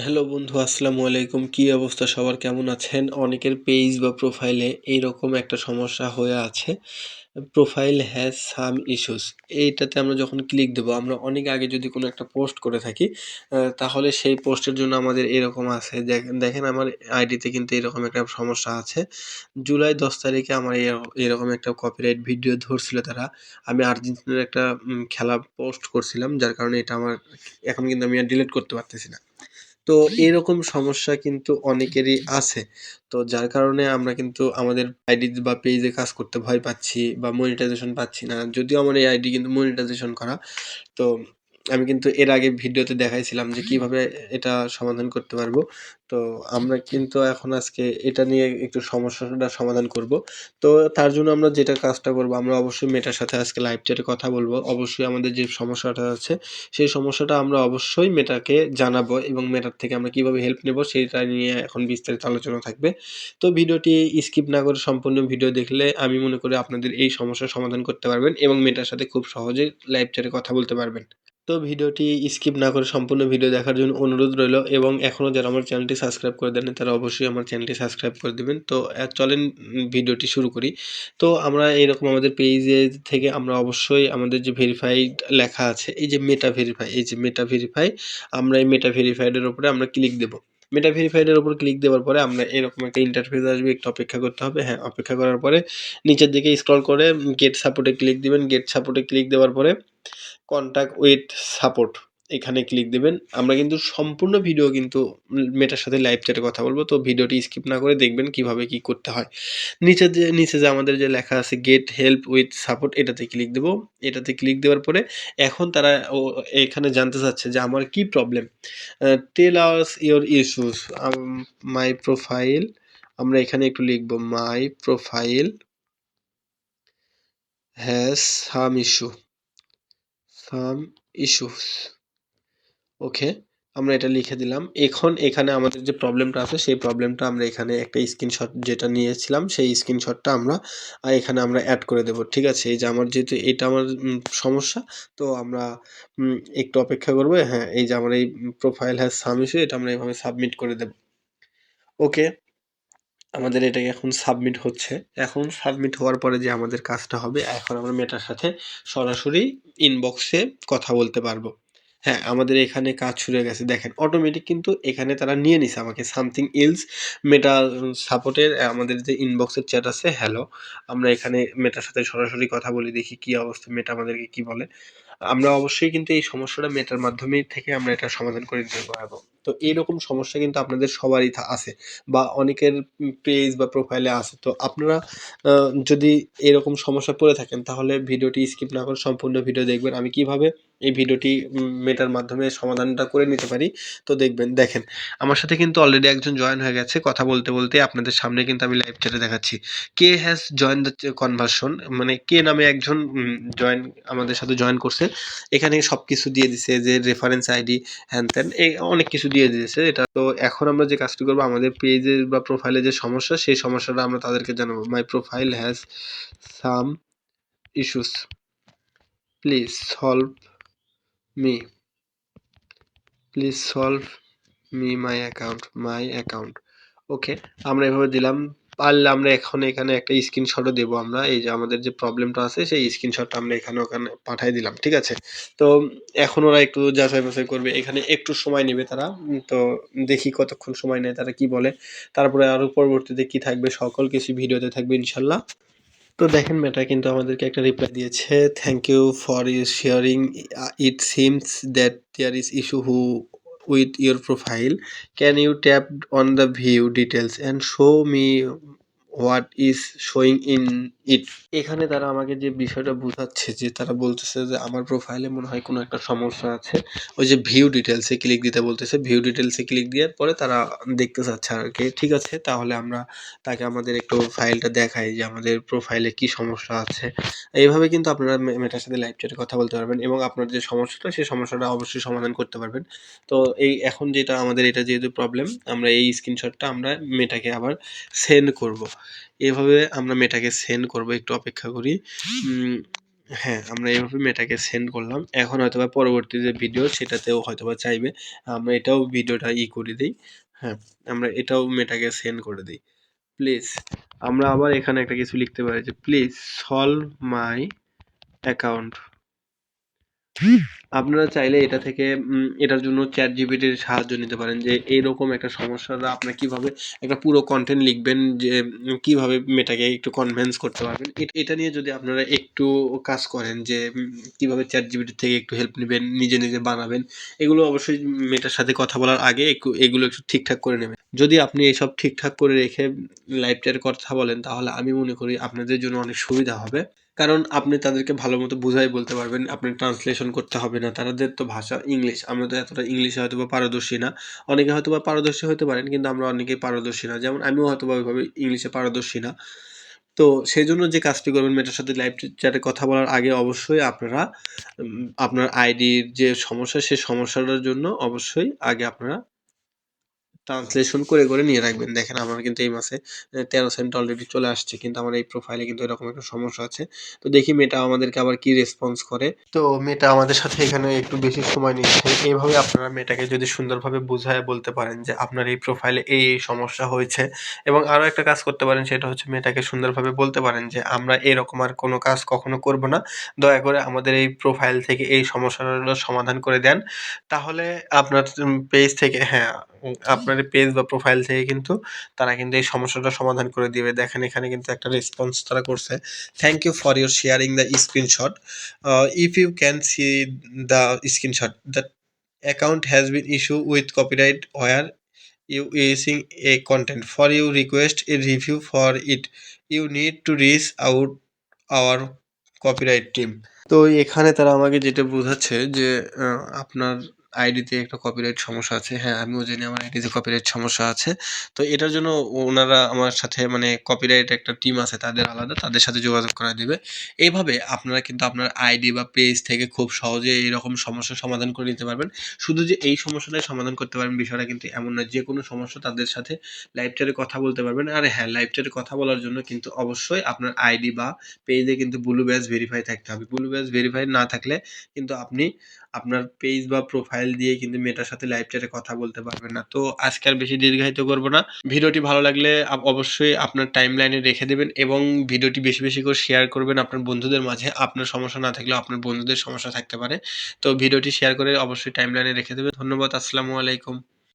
Hello বন্ধু, আসসালামু আলাইকুম। কী অবস্থা? সবার কেমন আছেন? অনেকের পেজ বা প্রোফাইলে এইরকম একটা সমস্যা হয়ে আছে। প্রোফাইল হ্যাজ সাম ইস্যুস এইটাতে আমরা যখন ক্লিক দেবো, আমরা অনেক আগে যদি কোনো একটা পোস্ট করে থাকি তাহলে সেই পোস্টের জন্য আমাদের এরকম আছে। দেখেন আমার আইডিতে কিন্তু এরকম একটা সমস্যা আছে। জুলাই দশ তারিখে আমার এর- এরকম একটা কপিরাইট ভিডিও ধরছিল তারা। আমি আর্জেন্টিনার একটা খেলা পোস্ট করছিলাম, যার কারণে এটা আমার, এখন কিন্তু আমি আর ডিলিট করতে পারতেছি না। তো এরকম সমস্যা কিন্তু অনেকেরই আছে। তো যার কারণে আমরা কিন্তু আমাদের আইডি বা পেজে কাজ করতে ভয় পাচ্ছি বা মনিটাইজেশন পাচ্ছি না। যদিও আমার এই আইডি কিন্তু মনিটাইজেশন করা। তো আমি কিন্তু এর আগে ভিডিওতে দেখাইছিলাম যে কীভাবে এটা সমাধান করতে পারব। তো আমরা কিন্তু এখন আজকে এটা নিয়ে একটু সমস্যাটা সমাধান করব। তো তার জন্য আমরা যেটা কাজটা করব, আমরা অবশ্যই মেটার সাথে আজকে লাইভ চ্যাটে কথা বলব। অবশ্যই আমাদের যে সমস্যাটা আছে, সেই সমস্যাটা আমরা অবশ্যই মেটাকে জানাব এবং মেটার থেকে আমরা কীভাবে হেল্প নেব, সেটা নিয়ে এখন বিস্তারিত আলোচনা থাকবে। তো ভিডিওটি স্কিপ না করে সম্পূর্ণ ভিডিও দেখলে আমি মনে করি আপনাদের এই সমস্যার সমাধান করতে পারবেন এবং মেটার সাথে খুব সহজেই লাইভ চ্যাটে কথা বলতে পারবেন। তো ভিডিওটি স্কিপ না করে সম্পূর্ণ ভিডিও দেখার জন্য অনুরোধ রইল এবং এখনও যারা আমার চ্যানেলটি সাবস্ক্রাইব করে দেন তারা অবশ্যই আমার চ্যানেলটি সাবস্ক্রাইব করে দেবেন। তো চলেন ভিডিওটি শুরু করি। তো, আমরা এরকম আমাদের পেজে থেকে আমরা অবশ্যই আমাদের যে ভেরিফাইড লেখা আছে, এই যে মেটা ভেরিফাই এই যে মেটা ভেরিফাই আমরা এই মেটা ভেরিফাইডের ওপরে আমরা ক্লিক দেব। মেটা ভেরিফাইডের উপর ক্লিক দেওয়ার পরে আমরা এরকম একটা ইন্টারফেস আসবে, একটু অপেক্ষা করতে হবে। হ্যাঁ অপেক্ষা করার পরে নিচের দিকে স্ক্রল করে গেট সাপোর্টে ক্লিক দিবেন। গেট সাপোর্টে ক্লিক দেওয়ার পরে কন্ট্যাক্ট উইথ সাপোর্ট এখানে ক্লিক দেবেন। আমরা কিন্তু সম্পূর্ণ ভিডিও কিন্তু মেটার সাথে লাইভ চ্যাটে কথা বলব। তো ভিডিওটি স্কিপ না করে দেখবেন কীভাবে কি করতে হয়। নিচে যে নিচে যে আমাদের যে লেখা আছে গেট হেল্প উইথ সাপোর্ট এটাতে ক্লিক দেবো। এটাতে ক্লিক দেওয়ার পরে এখন তারা এখানে জানতে চাচ্ছে যে আমার কি problem tell ours your issues my profile আমরা এখানে একটু লিখব my profile has some issue some issues okay আমরা এটা লিখে দিলাম। এখন এখানে আমাদের যে প্রবলেমটা আছে, সেই প্রবলেমটা আমরা এখানে একটা স্ক্রিনশট যেটা নিয়েছিলাম, সেই স্ক্রিনশটটা আমরা এখানে আমরা অ্যাড করে দেব, ঠিক আছে? এই যে আমার যেহেতু এটা আমার সমস্যা, তো আমরা একটু অপেক্ষা করব। হ্যাঁ এই যে আমার এই প্রোফাইল হ্যাজ সাম ইস্যু এটা আমরা এভাবে সাবমিট করে দেব। ওকে আমাদের এটাকে এখন সাবমিট হচ্ছে। এখন সাবমিট হওয়ার পরে যে আমাদের কাজটা হবে, এখন আমরা মেটার সাথে সরাসরি ইনবক্সে কথা বলতে পারব। হ্যাঁ আমাদের এখানে কাজ শুরু হয়ে গেছে। দেখেন অটোমেটিক কিন্তু এখানে তারা নিয়ে নিছে আমাকে সামথিং ইলস মেটা সাপোর্টের আমাদের যে ইনবক্সের চ্যাট আছে হ্যালো আমরা এখানে মেটার সাথে সরাসরি কথা বলি, দেখি কি অবস্থা মেটা আমাদেরকে কি বলে। আমরা অবশ্যই কিন্তু এই সমস্যাটা মেটার মাধ্যমে থেকে আমরা এটা সমাধান করে দিতে পারব। তো এইরকম সমস্যা কিন্তু আপনাদের সবারই আছে বা অনেকের পেজ বা প্রোফাইলে আছে। তো আপনারা যদি এরকম সমস্যা পড়ে থাকেন, তাহলে ভিডিওটি স্কিপ না করে সম্পূর্ণ ভিডিও দেখবেন। আমি কীভাবে এই ভিডিওটি মেটার মাধ্যমে সমাধানটা করে নিতে পারি, তো দেখবেন। দেখেন, আমার সাথে কিন্তু অলরেডি একজন জয়েন হয়ে গেছে। কথা বলতে বলতে আপনাদের সামনে কিন্তু আমি লাইভ চ্যাটে দেখাচ্ছি। কে হ্যাজ জয়েন দ্য কনভার্সন মানে কে নামে একজন জয়েন আমাদের সাথে জয়েন করছে। এখানে সব কিছু দিয়ে দিছে যে রেফারেন্স আইডি হ্যান ত্যান এই অনেক কিছু দিয়ে দিয়েছে। এটা তো এখন আমরা যে কাজটি করব, আমাদের পেজে বা প্রোফাইলে যে সমস্যা, সেই সমস্যাটা আমরা তাদেরকে জানাব। My profile has some issues please solve me please solve me my account my account okay আমরা এভাবে দিলাম। পারলে আমরা এখন এখানে একটা স্ক্রিনশটও দেবো আমরা। এই যে আমাদের যে প্রবলেমটা আছে, সেই স্ক্রিনশটটা আমরা এখানে ওখানে পাঠিয়ে দিলাম, ঠিক আছে? তো এখন ওরা একটু যাচাই বাছাই করবে, এখানে একটু সময় নেবে তারা। তো দেখি কতক্ষণ সময় নেয়, তারা কি বলে। তারপরে আরও পরবর্তীতে কি থাকবে, সকল কিছু ভিডিওতে থাকবে ইনশাল্লাহ। তো দেখেন মেটা কিন্তু আমাদেরকে একটা রিপ্লাই দিয়েছে thank you for you sharing it seems that there is issue who with your profile. Can you tap on the view details and show me what is showing in it এখানে তারা আমাকে যে বিষয়টা বোঝাচ্ছে, যে তারা বলতেছে যে আমার প্রোফাইলে মনে হয় কোনো একটা সমস্যা আছে, ওই যে ভিউ ডিটেলসে ক্লিক দিতে বলতেছে ভিউ ডিটেলসে ক্লিক দেওয়ার পরে তারা দেখতে চাচ্ছে আর কি, ঠিক আছে, তাহলে আমরা তাকে আমাদের একটু ফাইলটা দেখাই যে আমাদের প্রোফাইলে কি সমস্যা আছে। এইভাবে কিন্তু আপনারা মেটার সাথে লাইভ চ্যাটে কথা বলতে পারবেন এবং আপনার যে সমস্যাটা সেই সমস্যাটা অবশ্যই সমাধান করতে পারবেন। তো এই এখন যেটা আমাদের এটা যেহেতু প্রবলেম আমরা এই স্ক্রিনশটটা আমরা মেটাকে আবার সেন্ড করব। এভাবে আমরা মেটাকে সেন্ড করব, একটু অপেক্ষা করি। হ্যাঁ আমরা এইভাবে মেটাকে সেন্ড করলাম। এখন হয়তোবা পরবর্তী যে ভিডিও সেটাতেও হয়তোবা চাইবে। আমরা এটাও ভিডিওটা ই করে দিই। হ্যাঁ আমরা এটাও মেটাকে সেন্ড করে দিই। প্লিজ আমরা আবার এখানে একটা কিছু লিখতে পারি যে প্লিজ সলভ মাই অ্যাকাউন্ট আপনারা চাইলে এটা থেকে এটার জন্য চ্যাট জিপিটির সাহায্য নিতে পারেন যে এইরকম একটা সমস্যাটা আপনার কীভাবে একটা পুরো কন্টেন্ট লিখবেন যে কীভাবে মেটাকে একটু কনভেন্স করতে পারবেন। এটা নিয়ে যদি আপনারা একটু কাজ করেন যে কীভাবে চ্যাট জিপিটি থেকে একটু হেল্প নেবেন, নিজে নিজে বানাবেন, এগুলো অবশ্যই মেটার সাথে কথা বলার আগে একটু এগুলো একটু ঠিকঠাক করে নেবেন। যদি আপনি এসব ঠিকঠাক করে রেখে লাইভ কথা বলেন, তাহলে আমি মনে করি আপনাদের জন্য অনেক সুবিধা হবে। কারণ আপনি তাদেরকে ভালো মতো বুঝাই বলতে পারবেন আপনি ট্রান্সলেশন করতে হবে না, তাদের তো ভাষা ইংলিশ। আমরা তো এতটা ইংলিশে হয়তো বা পারদর্শী না। অনেকে হয়তো বা পারদর্শী হতে পারেন, কিন্তু আমরা অনেকেই পারদর্শী না। যেমন আমিও হয়তো বা ওইভাবে ইংলিশে পারদর্শী না। তো সেই জন্য যে কাজটি করবেন, মেয়েটার সাথে লাইভ চ্যাটে কথা বলার আগে অবশ্যই আপনারা আপনার আইডির যে সমস্যা সেই সমস্যাটার জন্য অবশ্যই আগে আপনারা ট্রান্সলেশন করে করে নিয়ে রাখবেন। দেখেন আমার কিন্তু এই মাসে তেরো সেন্ট অলরেডি চলে আসছে কিন্তু আমার এই প্রোফাইলে কিন্তু এরকম একটা সমস্যা আছে। তো দেখি মেয়েটা আমাদেরকে আবার কি রেসপন্স করে। তো মেয়েটা আমাদের সাথে এখানে একটু বেশি সময় নিচ্ছে। এইভাবে আপনারা মেয়েটাকে যদি সুন্দরভাবে বুঝায় বলতে পারেন যে আপনার এই প্রোফাইলে এই এই সমস্যা হয়েছে। এবং আরও একটা কাজ করতে পারেন সেটা হচ্ছে মেয়েটাকে সুন্দরভাবে বলতে পারেন যে আমরা এরকম আর কোনো কাজ কখনো করব না। দয়া করে আমাদের এই প্রোফাইল থেকে এই সমস্যাগুলো সমাধান করে দেন। তাহলে আপনার পেজ থেকে হ্যাঁ উম, আপনার পেজ বা প্রোফাইল থেকে কিন্তু তারা কিন্তু এই সমস্যাটা সমাধান করে দিবে। দেখেন এখানে কিন্তু একটা রেসপন্স তারা করছে। Thank you for your sharing the screenshot if you can see the screenshot the account has been issue with copyright were you using a content for you request a review for it you need to reach out our copyright team তো এখানে তারা আমাকে যেটা বোঝাচ্ছে যে আপনার আইডিতে একটা কপিরাইট সমস্যা আছে। হ্যাঁ আমিও জানি আমার আইডিতে কপিরাইট সমস্যা আছে। তো এটার জন্য ওনারা আমার সাথে মানে কপিরাইট একটা টিম আছে, তাদের আলাদা, তাদের সাথে যোগাযোগ করা দিবে। এইভাবে আপনারা কিন্তু আপনার আইডি বা পেজ থেকে খুব সহজে এরকম সমস্যার সমাধান করে নিতে পারবেন। শুধু যে এই সমস্যাটাই সমাধান করতে পারবেন, বিষয়টা কিন্তু এমন না যে কোনো সমস্যা তাদের সাথে লাইভ চ্যাটে কথা বলতে পারবেন। আর হ্যাঁ লাইভ চ্যাটে কথা বলার জন্য কিন্তু অবশ্যই আপনার আইডি বা পেজে কিন্তু ব্লু ব্যাজ ভেরিফাই থাকতে হবে। ব্লু ব্যাজ ভেরিফাই না থাকলে কিন্তু আপনি আপনার পেজ বা প্রোফাইল দিয়ে কিন্তু মেয়েটার সাথে লাইভ চ্যাটে কথা বলতে পারবে না। তো আজকে আর বেশি দীর্ঘায়িত করব না। ভিডিওটি ভালো লাগলে অবশ্যই আপনার টাইম লাইনে রেখে দেবেন এবং ভিডিওটি বেশি বেশি করে শেয়ার করবেন আপনার বন্ধুদের মাঝে। আপনার সমস্যা না থাকলেও আপনার বন্ধুদের সমস্যা থাকতে পারে। তো ভিডিওটি শেয়ার করে অবশ্যই টাইম লাইনে রেখে দেবেন। ধন্যবাদ, আসসালামু আলাইকুম।